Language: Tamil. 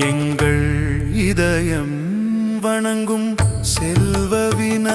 எங்கள் இதயம் வணங்கும் செல்வவின